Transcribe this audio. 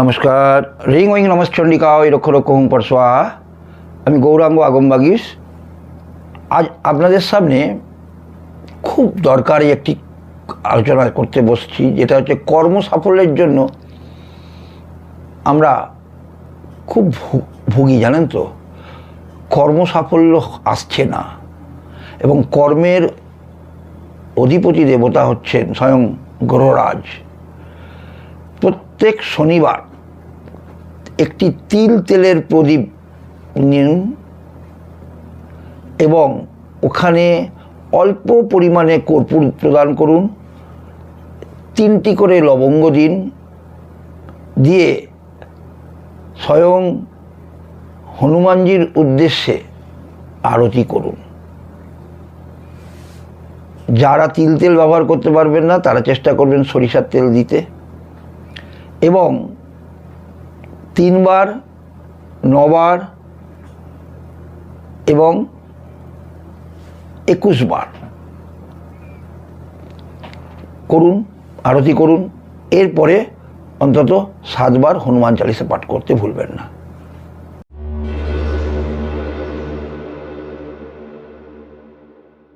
নমস্কার। রিং ওইং নমস্চণ্ডিকা ওই রক্ষ রক্ষ হুম পরশোয়া আমি গৌরাঙ্গ আগমবাগিস আজ আপনাদের সামনে খুব দরকারি একটি আলোচনা করতে বসছি, যেটা হচ্ছে কর্ম সাফল্যের জন্য আমরা খুব ভুগি, জানেন তো? কর্ম সাফল্য আসছে না। এবং কর্মের অধিপতি দেবতা হচ্ছেন স্বয়ং গ্রহরাজ। প্রত্যেক শনিবার একটি তিল তেলের প্রদীপ নিন এবং ওখানে অল্প পরিমাণে কর্পূর প্রদান করুন। তিনটি করে লবঙ্গ দিন। দিয়ে স্বয়ং হনুমানজির উদ্দেশ্যে আরতি করুন। যারা তিল তেল ব্যবহার করতে পারবেন না, তারা চেষ্টা করবেন সরিষার তেল দিতে। এবং তিনবার, নবার এবং একুশ বার করুন, আরতি করুন, এরপরে অন্তত সাতবার হনুমান চালিসা পাঠ করতে ভুলবেন না।